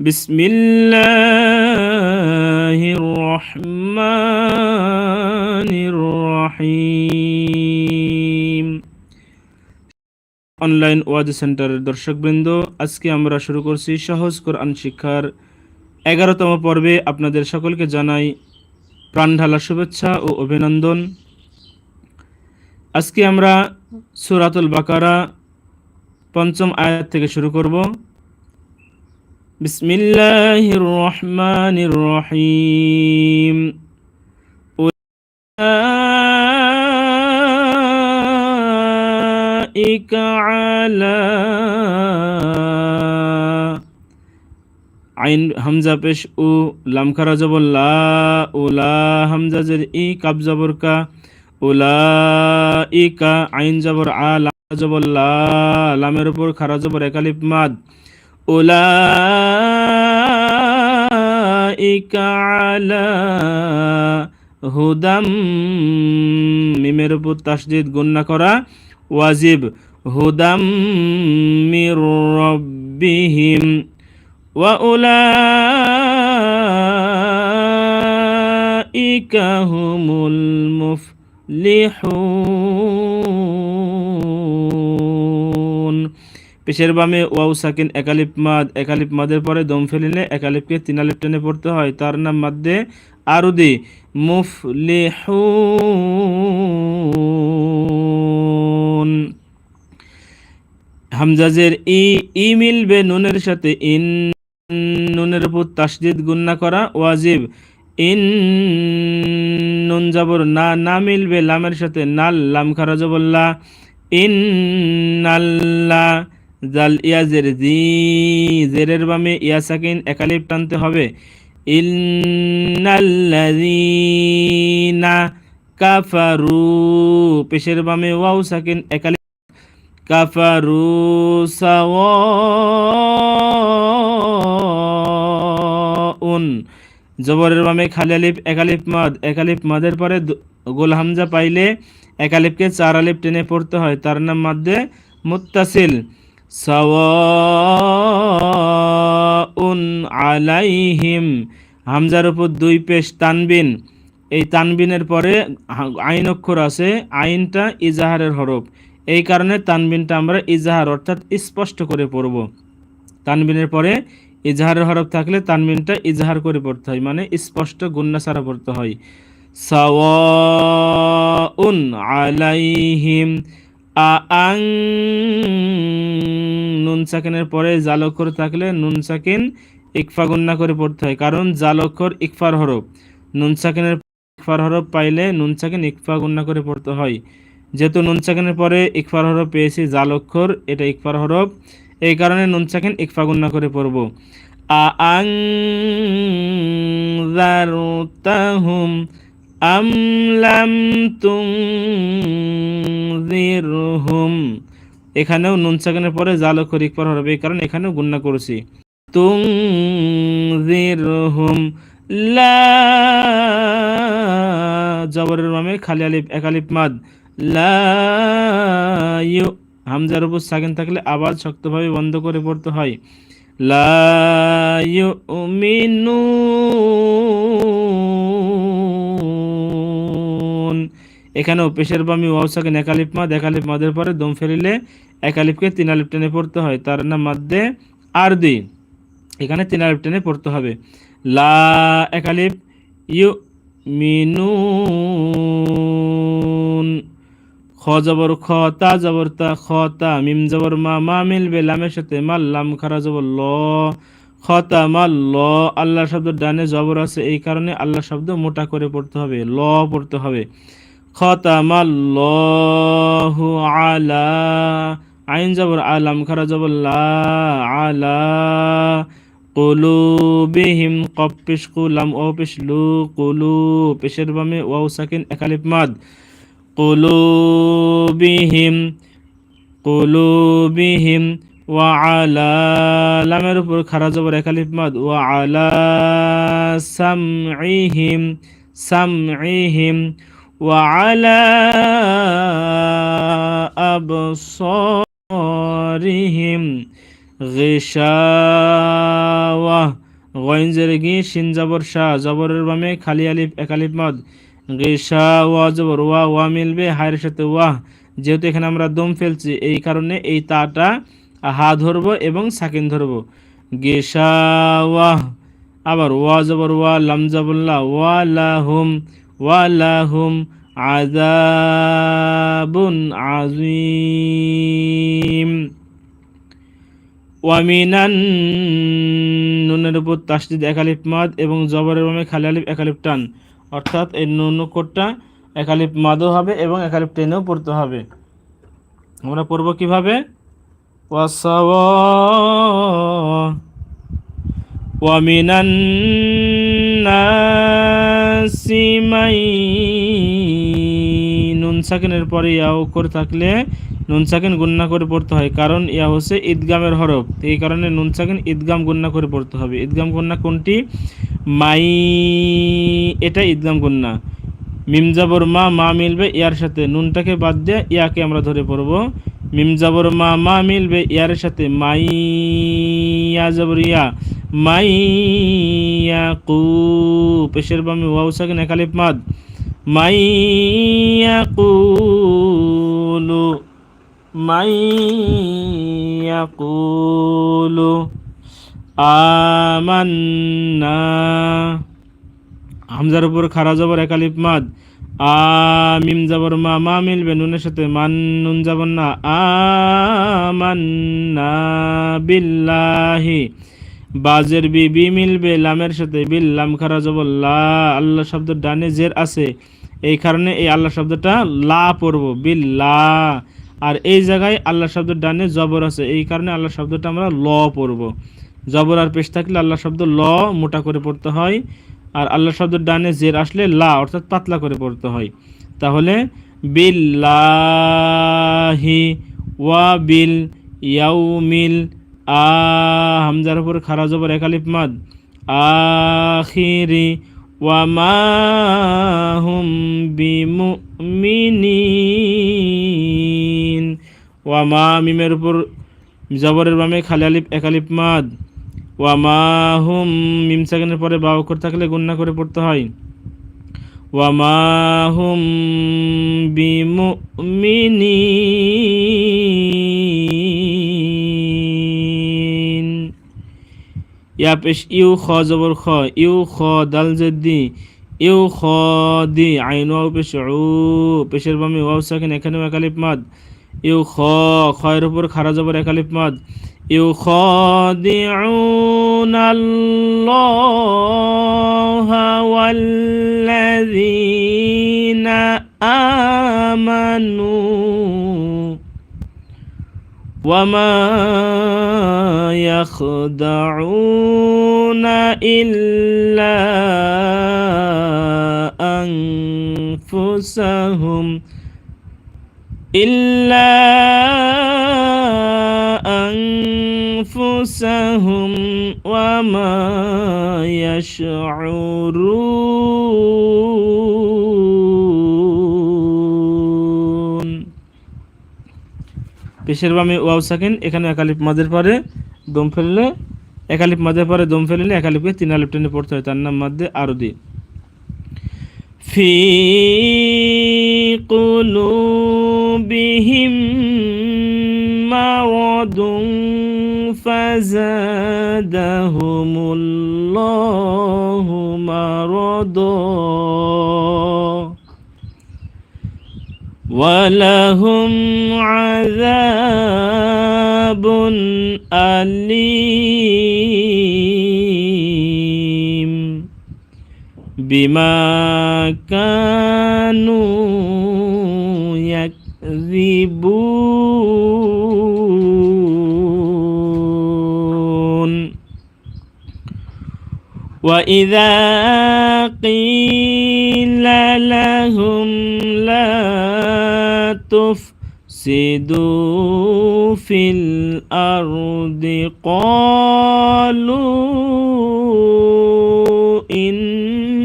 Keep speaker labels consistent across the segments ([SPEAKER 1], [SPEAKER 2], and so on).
[SPEAKER 1] بسم الله الرحمن الرحيم online ওয়াজ সেন্টারের দর্শকবৃন্দ আজকে আমরা শুরু করছি সহজ কোরআন শিক্ষার এগারোতম পর্বে আপনাদের সকলকে জানাই প্রাণঢালা শুভেচ্ছা ও অভিনন্দন আজকে আমরা সুরাতুল বাকারা পঞ্চম আয়াত থেকে শুরু করব বিসমিল্লাহির রহমানির রহিম أولئك على আইন হামজা পেশ উ লাম খারা জবর লা উলা হামজা জের ই কাব জবর কা উলা ই কা আইন জবর আ লামের উপর খারা জবর একালিপ মাদ। ওলা হুদাম, মিমের উপর তাসদিদ গণ্যা করা। ওয়াজিব, হুদাম মির রব্বিহিম। ওয়া উলাইকা হুমুল মুফলিহুন। পেশের বামে ওয়াউ সাকিন, একালিপ মাদ, একালিপ মাদের পরে দম ফেলিলে একালিপকে তিনালিপ টেনে পড়তে হয়। তার নাম মাদ্দে আরুদি। মুফলিহুন। হামজাজের ই ই মিলবে নুনের সাথে। ইন নুনের উপর তাসদিদ গুন্না করা ওয়াজিব। ইন নুন যাবর না না মিলবে লামের সাথে। নাল, লাম খারা জবল্লা ইন নাল্লা জাল ইয়াজের জি জেরের বামে ইয়া সাকিন একালিপ টানতে হবে। ইন্নাল্লাযীনা কাফারু, পেশের বামে ওয়াও সাকিন একালিপ, কাফারু সাওয়াউন। জবরের বামে খালি আলিফ একালিফ মাদ একালিফ মাদের পরে গোল হামজা পাইলে একালিফকে চার আলিফ টেনে পড়তে হয়। তার নাম মাদ্দে মুত্তাসিল। সাওয়াউন আলাইহিম। হামজার উপর দুই পেশ তানবিন। এই তানবিনের পরে আইন অক্ষর আছে, আইনটা ইজাহারের হরফ। এই কারণে তানবিনটা আমরা ইজাহার অর্থাৎ স্পষ্ট করে পড়ব। তানবিনের পরে ইজাহারের হরফ থাকলে তানবিনটা ইজাহার করে পড়তে হয় মানে স্পষ্ট গুন্না ছাড়া পড়তে হয়। সাওয়াউন আলাইহিম। আং নুন সাকিনের পরে জালক্ষর থাকলে নুন সাকিন ইকফা গুন্না করে পড়তে হয়, কারণ জালক্ষর ইকফার হরফ। নুন সাকিনের ইকফার হরফ পাইলে নুন সাকিন ইকফা গুন্না করে পড়তে হয়। যেহেতু নুন সাকিনের পরে ইকফার হরফ পেয়েছি জাল অক্ষর এটা ইকফার হরফ, এই কারণে নুন সাকিন ইকফা গুন্না করে পড়ব। আং আম লাম তুনজিরহুম এখানেও নুন সাকিনের পরে জাল অক্ষর ইকফার হরফ এই কারণে এখানেও গুন্না করেছি। তুনজিরহুম লা জবরের মামে খালি আলিফ, এক মাদ। লায়ু হামজার উপর সাকিন থাকলে আবার শক্তভাবে বন্ধ করে পড়তে হয়। লায়ু মিনু এখানেও পেশের বামি ওয়াও সাকিন একালিপ মাদ একালিপ মাদের পরে দম ফেলিলে একালিপকে তিন আলিপ টেনে পড়তে হয়। তার নাম মাদ্দে আর দুই এখানে তিন আলিপ টেনে পড়তে হবে। লা একালিপ ইউ মিনু খ জবর খ, তা জবর তা, খ তা, মিম জবর মা মা মিলবে লামের সাথে, মাল লাম খারা জবর ল। খ ল আল্লাহ শব্দ ডানে জবর আছে, এই কারণে আল্লাহ শব্দ মোটা করে পড়তে হবে, ল পড়তে হবে। খ তা আলা, আইন জবর, আলাম খারা জবর, লা আলা কুলুবিহিম কপিশ কুলাম ও পিশ লু কুলু, পেশের বামে ওয়াও সাকিন একালিফ মাদ। কুলুবিহিম কুলুবিহিম ওয়া আলা উপর খারা জবর একালিফ মাদ, ওয়া আলা সামঈহিম সামঈহিম, ওয়া আলা আবসারিহিম, গেশাওয়া গইন জেরেগি শিন জবর শাহ, জবরের বামে খালি আলিফ একালিফ মদ গেশা ওয়া জবর, ওয়া ওয়া মিলবে, হায়ের সাথে ওয়া, যেহেতু এখানে আমরা দম ফেলছি, এই কারণে এই তাটা হা ধরবো এবং সাকিন ধরবো। গেশা ওয়া আবার ওয়া জবর ওয়া, লাম জবল্লা ওয়া লাহুম ওয়া লাহুম আযাবুন আযীম। ওয়ামিনান নুনের উপর তাসদিদ একালিফ মাদ এবং জবরের বামে খালি আলিফ একালিফ টান। অর্থাৎ এই নুন কোটটা একালিফ মাদও হবে এবং একালিফ টেনেও পড়তে হবে। আমরা পড়ব কীভাবে? ওয়ামিনান নাসি মাই নুন সাকিনের পরে ইয়া অক্ষর থাকলে নুন সাকিন গুন্না করে পড়তে হয়। কারণ ইয়া হচ্ছে ঈদগামের হরফ। এই কারণে নুন সাকিন ঈদগাম গুন্না করে পড়তে হবে। ঈদগাম গুন্না কোনটি? মাই এটা ঈদগাম গুন্না মিমজাবর মা মা মিলবে ইয়ার সাথে। নুনটাকে বাদ দিয়ে ইয়াকে আমরা ধরে পড়ব। মিম জাবর মা মা মিলবে ইয়ার সাথে মাই ইয়া জাবর ইয়া মাই ইয়া কু, পেশের বামে ওয়াউ সাকিন একালিফ মাদ মাই ইয়া কুলু মাই ইয়া কুলু আমান্না। হামজার উপর খারা জবর একালিফ মাদ আ মিম যাবর মা মা মিলবে নুনের সাথে। মান নুন যাবর না, আমান্না বিল্লাহি। বাজের বি বি মিলবে লামের সাথে বিল লাম খারা লা, আল্লাহ শব্দ ডানে জের আছে। এই কারণে এই আল্লাহ শব্দটা লা পড়ব, বিল্লা। আর এই জায়গায় আল্লাহ শব্দের ডানে জবর আছে, এই কারণে আল্লাহ শব্দটা আমরা ল পড়ব। জবর আর পেশ থাকলে আল্লাহ শব্দ ল মোটা করে পড়তে হয়। আর আল্লাহ শব্দের ডানে জের আসলে লা অর্থাৎ পাতলা করে পড়তে হয়। তাহলে বিল্লাহি ওয়া বিল ইয়াউমিল আ, হামজার উপর খারা জবর একালিফ মাদ। আখিরি ওয়া মা হুম বিমুমিনিন। ওয়া মা মিমের উপর জবরের বামে খালি আলিফ একালিফ মাদ। ওয়ামা হুম মিম সেকেন্ডের পরে বা অক্ষর থাকলে গুন্না করে পড়তে হয়। ওয়ামা হুম বিমুমিনিন। ইয়া পেশ ইউ খ জবর খ, ইউ খ দাল জেদ্দি, ইউ খ দি আইন, ওয়াও পেশ, উ পেশের বামি, ওয়াও সাকিন, এখানেও একালিপ মাদ। ইউ খ, খয়ের উপর খারা জবর একালিপ মাদ। يخادعون الله والذين آمنوا وما يخدعون إلا أنفسهم إلا أنفسهم وما يشعرون পেশের বামে ওয়াও সাকিন এখানে একালিপ মাদের পরে দম ফেললে একালিপ মাদের পরে দম ফেললে একালিপকে তিন আলিপ টেনে পড়তে হয় তার নাম মাদ্দে আরদি في قلوبهم مرض فزادهم الله مرضا. ولهم عذاب أليم بما كانوا يكذبون. وإذا قيل لهم لا تفسدوا في الأرض قالوا إنما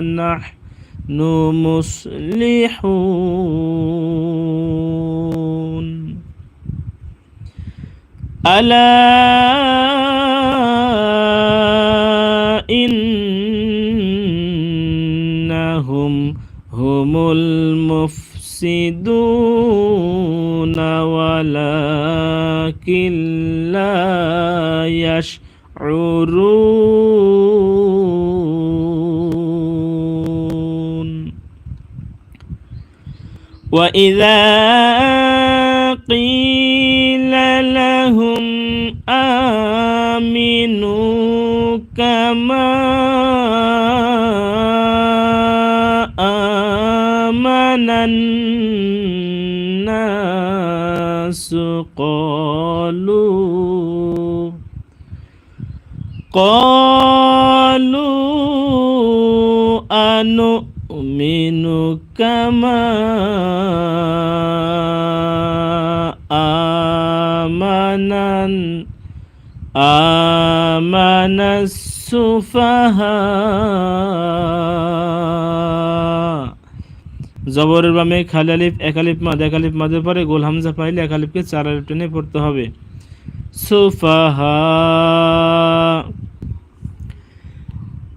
[SPEAKER 1] نحن مصلحون ألا إنهم هم المفسدون ولكن لا يشعرون وإذا قيل لهم آمنوا كما آمن الناس قالوا قالوا أنؤمن كما آمن آمن السفهاء জবরের বামে খালি আলিফ, এক আলিফ মাদ, এক আলিফ মাদের পরে গোল হামজা পাইলে এক আলিফকে চার আলিফ টেনে পড়তে হবে। সুফাহা।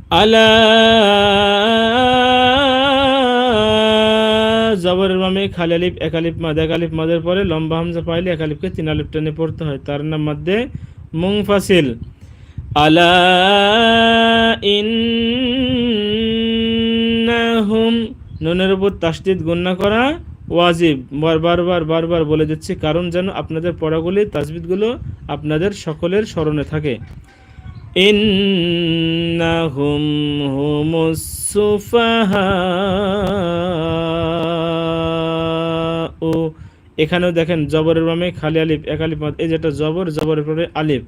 [SPEAKER 1] আলা। জবরের বামে খালি আলিফ, এক আলিফ মাদ, এক আলিফ মাদের পরে লম্বা হামজা পাইলে এক আলিফকে তিন আলিফ টেনে পড়তে হয়। তার নাম মধ্যে মুংফাসিল আলা ইন্নাহুম নুনের উপর তাসদিদ গুন্না করা ওয়াজিব। বারবার বারবার বলে দিচ্ছি কারণ যেন আপনাদের পড়াগুলি তাজবিদগুলো আপনাদের সকলের স্মরণে থাকে। ইন্নাহুম হুমুস সুফাহাউ। এখানেও দেখেন জবরের বামে খালি আলিফ এক আলিফ মাদ এই যেটা জবর জবরের পরে আলিফ।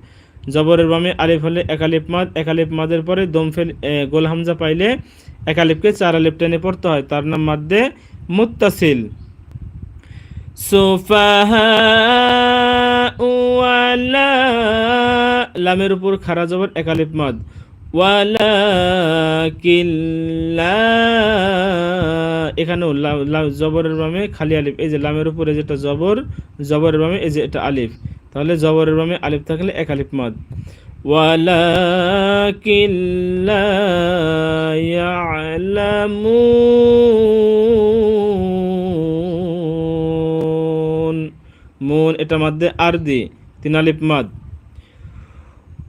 [SPEAKER 1] জবরের বামে আলিফ হলে এক আলিফ মাদ এক আলিফ মাদের পরে দম ফেল এ, গোল হামজা পাইলে এক আলিফকে চার আলিফ টেনে পড়তে হয়, তার নাম মাদ্দে মুত্তাসিল। সুফাহা ওয়ালা, লামের উপর খারা জবর এক আলিফ মাদ। ওয়ালাকিল্লা এখানেও লা- লা- জবরের বামে খালি আলিফ, এই যে লামের উপরে যেটা জবর, জবরের বামে এই যে এটা আলিফ। তাহলে জবরের বামে আলিফ থাকলে এক আলিফ মাদ। ওয়ালাকিল্লা ইয়ালামুন মুন এটা মাদ্দে আরদি তিন আলিফ মাদ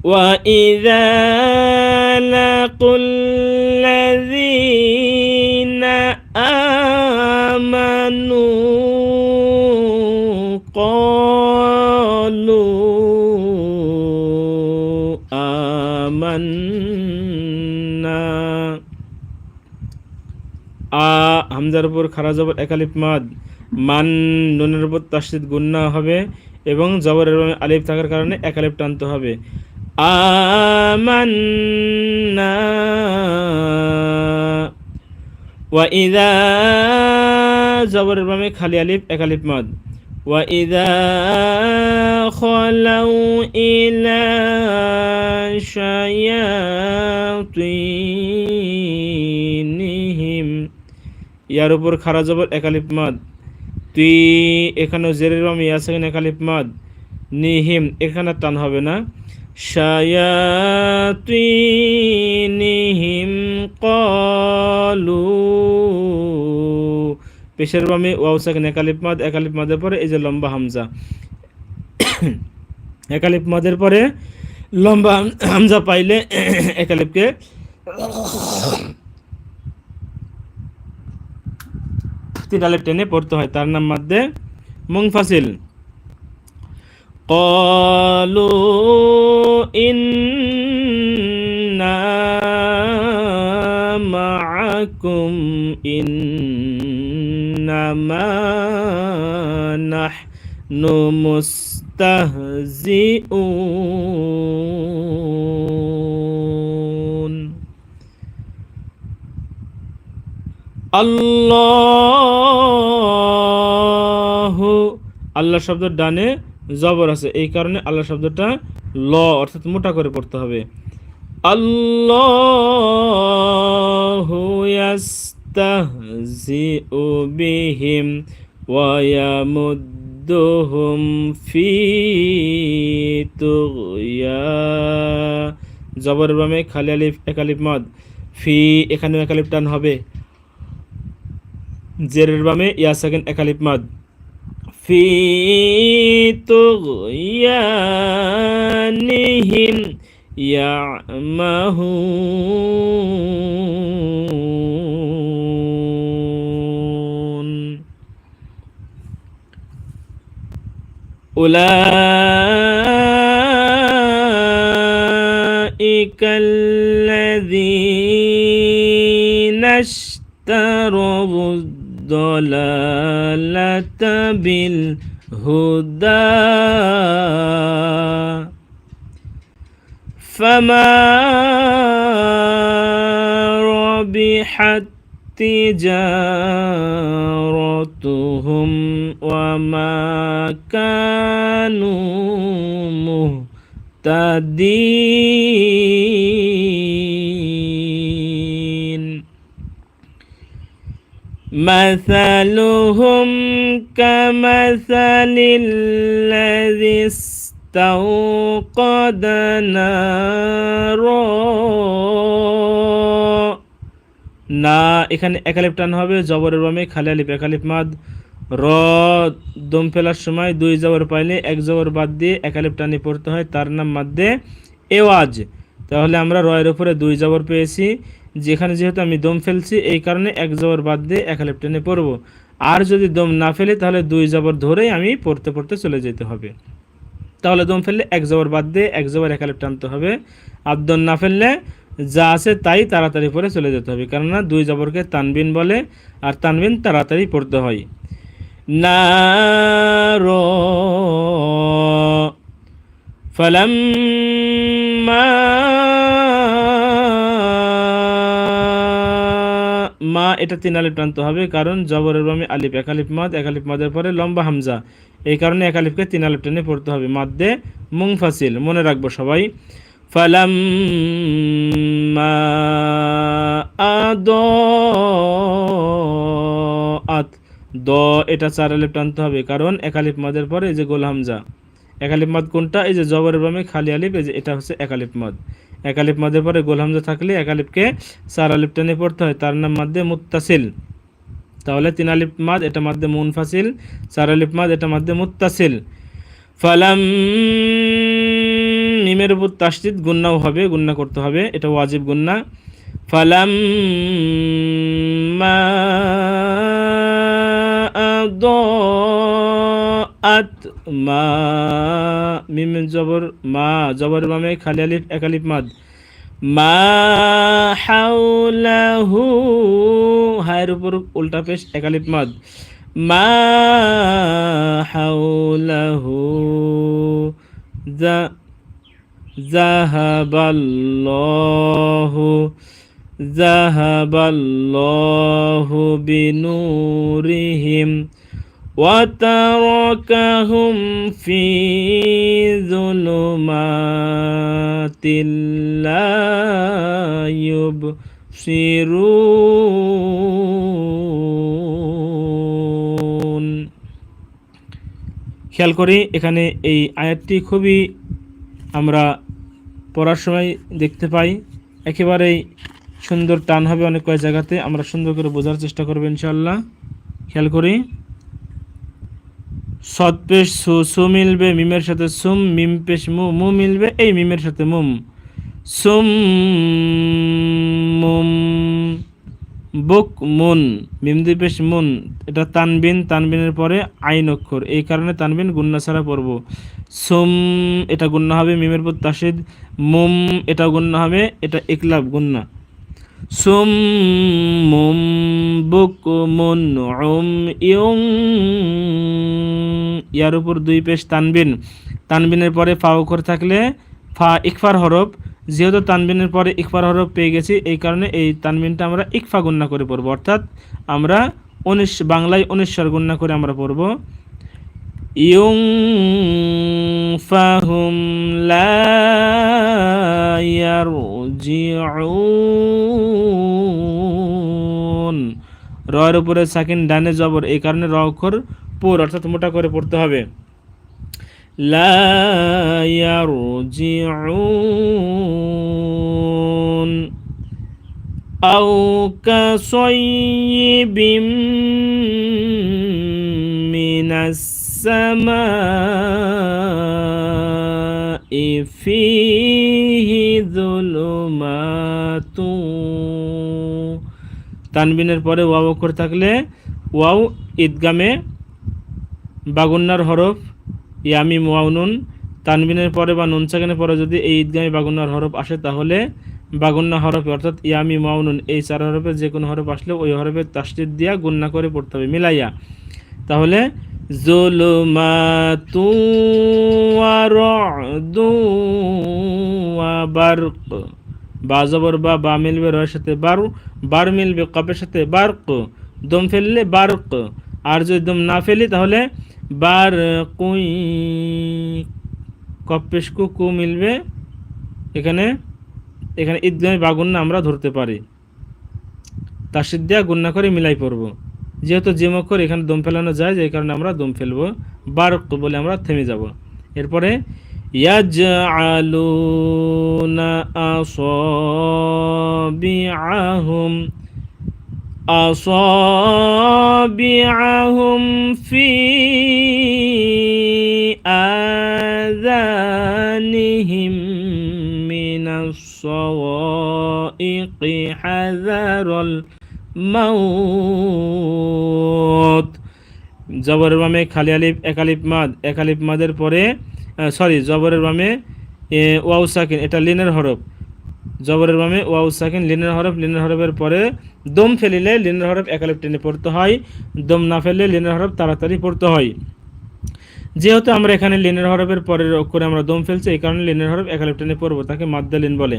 [SPEAKER 1] وإذا لقوا الذين آمنوا قالوا আ হামজার উপর খারা জবর একালিপ মাদ। মান নুনের উপর তাসিদ গুন্না হবে এবং জবর আলিফ থাকার কারণে একালিপ টানতে হবে। আমান্না ওয়া ইদা জবরের বামে খালি আলিফ একালিপ মাদ। ইদা খলাউ ইলা শায়াতিনিহিম ইয়ার উপর খারা জবর, এক আলিফ মাদ। তুই এখানেও জেরের বামে ইয়া সেখানে এক আলিফ মাদ। নিহিম, এখানে টান হবে না। শায়াতিনিহিম কলু পেশের বামে ওয়াও সেখানে এক আলিফ মাদ এক আলিফ মাদের পরে এই যে লম্বা হামজা এক আলিফ মাদের পরে লম্বা হাম- হামজা পাইলে এক আলিফকে তিন আলিফ টেনে পড়তে হয় তার নাম মাদ্দে মুংফাসিল قالوا إنا معكم إنما نحن مستهزئون আল্লাহ আল্লাহ শব্দের ডানে জবর আছে এই কারণে আল্লাহ শব্দটা ল অর্থাৎ মোটা করে পড়তে হবে আল্লাহ ইয়াস্তাহজিউ বিহিম ইয়ামুদ্দুহুম ফি তুগয়া জবর বামে খালি আলিফ একালিফ মদ। ফি এখানে একালিফ টান হবে। জেরের বামে ইয়া সেকেন্ড একালিফ মদ। ফি তুগয়ানিহিম ইয়ামাহুন। أولئك الذين اشتروا الضلالة بالهدى. فما ربحت تجارتهم وما كانوا مهتدين مثلهم كمثل الذي استوقد نارا না এখানে একালিপ টান হবে জবরের বামে খালি আলিপ একালিপ মাদ র, দম ফেলার সময় দুই জবর পাইলে এক জবর বাদ দিয়ে একালিপ টানি পড়তে হয়, তার নাম মাদ্দে এওয়াজ। তাহলে আমরা রয়ের উপরে দুই জবর পেয়েছি। যেখানে যেহেতু আমি দম ফেলছি, এই কারণে এক জবর বাদ দিয়ে একালিপ টেনে পড়ব। আর যদি দম না ফেলে, তাহলে দুই জবর ধরেই আমি পড়তে পড়তে চলে যেতে হবে। তাহলে দম ফেললে এক জবর বাদ দিয়ে এক জবর একালিপ টানতে হবে। আর দম না ফেললে যা আছে তাই তাড়াতাড়ি পরে চলে যেতে হবে। কেননা দুই জবরকে তানবিন বলে, আর তানবিন তাড়াতাড়ি পড়তে হয়। নার فلما মা এটা তিন আলিফ টানতে হবে কারণ জবরের বামে আলিফ একালিফ মাদ একালিফ মাদের পরে লম্বা হামজা এই কারণে একালিফকে তিন আলিফ টেনে পড়তে হবে মাদ্দে মুংফাসিল মনে রাখবো সবাই فلما أضاءت দ, এটা চার আলিফ টানতে হবে, কারণ একালিফ মাদের পরে এই যে গোল হামজা। একালিফ মাদ কোনটা? এই যে জবরের বামে খালি আলিফ, এই যে এটা হচ্ছে একালিফ মাদ। একালিফ মাদের পরে গোল হামজা থাকলে একালিফকে চার আলিফ টেনে পড়তে হয়, তার নাম মাদ্দে মুত্তাসিল। তাহলে তিন আলিফ মাদ, এটা মাদ্দে মুনফাসিল, চার আলিফ মাদ, এটা মাদ্দে মুত্তাসিল। ফালাম মিমের উপর তাসদিদ, গুন্নাও হবে, গুন্না করতে হবে, এটা ওয়াজিব গুন্না। ফালাম মা আত মা, মিম জবর মা, জবর মামে খালি আলিফ, এক আলিফ মাদ। মা হাউলাহু হায়ের উপর উল্টা পেশ, এক আলিফ মাদ। মা হাউলাহু যা জাহাবাল্লাহু জাহাবাল্লাহু বিনুরিহিম। وتركهم في ظلمات لا يبصرون খেয়াল করি এখানে এই আয়াতটি খুবই আমরা পড়ার সময় দেখতে পাই একেবারেই সুন্দর টান হবে অনেক কয়েক জায়গাতে আমরা সুন্দর করে বোঝার চেষ্টা করবো ইনশাল্লাহ খেয়াল করি সৎ পেশ সু সু মিলবে মিমের সাথে সুম, মিম পেশ মু মু মিলবে এই মিমের সাথে মুম। সুম, মুম, বুক, মুন, মিম পেশ মুন। এটা তানবিন, তানবিনের পরে আইন অক্ষর। এই কারণে তানবিন গুন্না ছাড়া পড়ব। সুম, এটা গুন্না হবে মিমের পর তাসিদ মুম, এটা গুন্না হবে, এটা একলাভ, গুন্না। মুন উম ইউং। ইয়ার উপর দুই পেশ তানবিন। তানবিনের পরে ফা অক্ষর থাকলে ফা ইকফার হরফ। যেহেতু তানবিনের পরে ইকফার হরফ পেয়ে গেছি, এই কারণে এই তানবিনটা আমরা ইকফা গুন্না করে পড়ব। অর্থাৎ আমরা উনিশ, বাংলায় উনিশ্বর গুন্না করে আমরা পড়ব। ইউং ফাহুম লা ইয়ারজিউন রয়ের উপরে সাকিন ডানে জবর এই কারণে র অক্ষর পুর অর্থাৎ মোটা করে পড়তে হবে لا يرجعون أو كصيب من السماء فيه তু তানবিনের পরে ওয়াও অক্ষর থাকলে ওয়াও ঈদগামে বাগুন্নার হরফ, ইয়ামি মাউনুন তানবিনের পরে বা নুন পরে যদি এই ঈদগামে বাগুন্নার হরফ আসে, তাহলে বাগুন্না হরফ, অর্থাৎ ইয়ামি মাউনুন এই চার হরফে যে কোনো হরফ আসলে ওই হরফে তাসটির দিয়া গুন্না করে পড়তে হবে, মিলাইয়া। তাহলে জুলুমাতু ওয়া রদু ওয়া বারক। বা জবর বা বা মিলবে রয়ের সাথে বারু, বার মিলবে কপের সাথে বারক, দম ফেললে বারক। আর যদি দম না ফেলি তাহলে বার কুই, কপেশ কু মিলবে। এখানে এখানে ঈদগামী বাগুন্না আমরা ধরতে পারি। তাসিদ দেওয়া গুন্না করে মিলাই পড়ব। যেহেতু জিম করে এখানে দম ফেলানো যায়, যে কারণে আমরা দম ফেলব। বারক বলে আমরা থেমে যাব। এরপরে ইয়াজআলুনা আসাবিআহুম أصابعهم في آذانهم من الصوائق حذر الموت জবরের বামে খালি আলিফ এক আলিফ মাদ এক আলিফ মাদের পরে সরি জবরের বামে ওয়াউ সাকিন, এটা লিনের হরফ। জবরের বামে, ওয়াউ সাকিন, লিনের হরফ, লিনের হরফের পরে দম ফেলিলে লিনের হরফ একালিপ টেনে পড়তে হয়, দম না ফেললে লিনের হরফ তাড়াতাড়ি পড়তে হয়। যেহেতু আমরা এখানে লিনের হরফের পরের অক্ষরে আমরা দম ফেলছি, এই কারণে লিনের হরফ একালিপ টেনে পড়ব, তাকে মাদ্দা লিন বলে।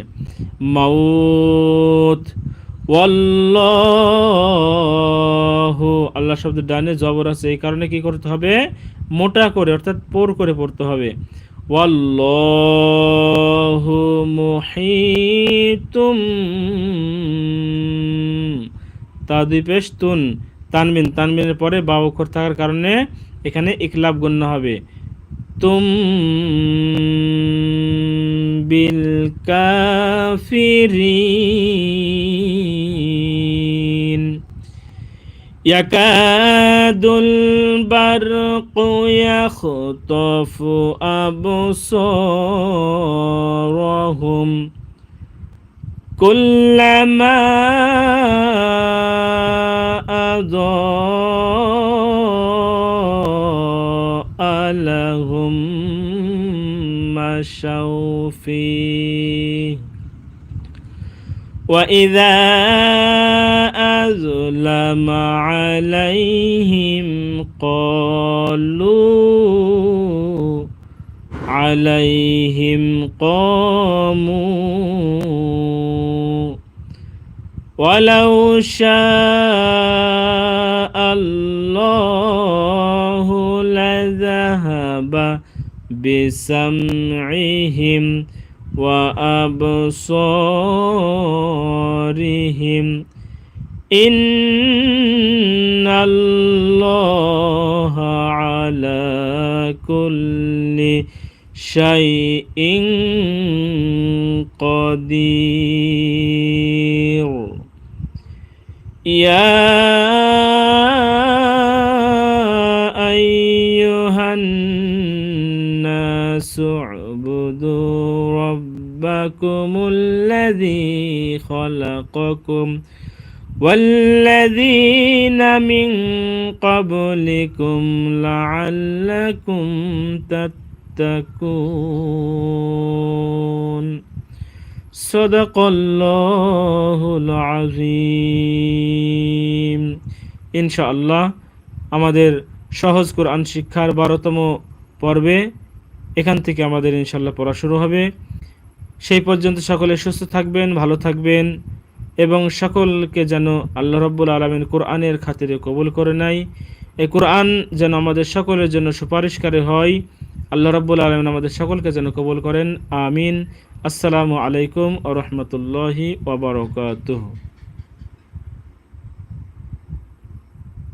[SPEAKER 1] ওয়াল্লাহু আল্লাহ শব্দ ডানে জবর আছে, এই কারণে কি করতে হবে? মোটা করে, অর্থাৎ পোর করে পড়তে হবে। ওয়াল্লাহু মুহিতুম তা দুই পেশ তুন তানবিন তানবিনের পরে বা অক্ষর থাকার কারণে এখানে ইকলাব গণ্য হবে। তুম بالكافرين يكاد البرق يخطف أبصارهم كلما أضاء لهم مشوا فيه وإذا أظلم عليهم قالوا عليهم قاموا ولو شاء الله لذهب بسمعهم وأبصارهم إن الله على كل شيء قدير يا الذي خلقكم والذين من قبلكم لعلكم تتقون صدق الله العظيم ইনশাআল্লাহ আমাদের সহজ কোরআন শিক্ষার বারোতম পর্বে এখান থেকে আমাদের ইনশাল্লাহ পড়া শুরু হবে সেই পর্যন্ত সকলে সুস্থ থাকবেন, ভালো থাকবেন এবং সকলকে যেন আল্লাহ রব্বুল আলমিন কোরআনের খাতিরে কবুল করে নাই এই কোরআন যেন আমাদের সকলের জন্য সুপারিশকারী হয়। আল্লাহ রব্বুল আলমিন আমাদের সকলকে যেন কবুল করেন। আমিন। আসসালামু আলাইকুম ও রহমতুল্লাহি ওবরকাতুহ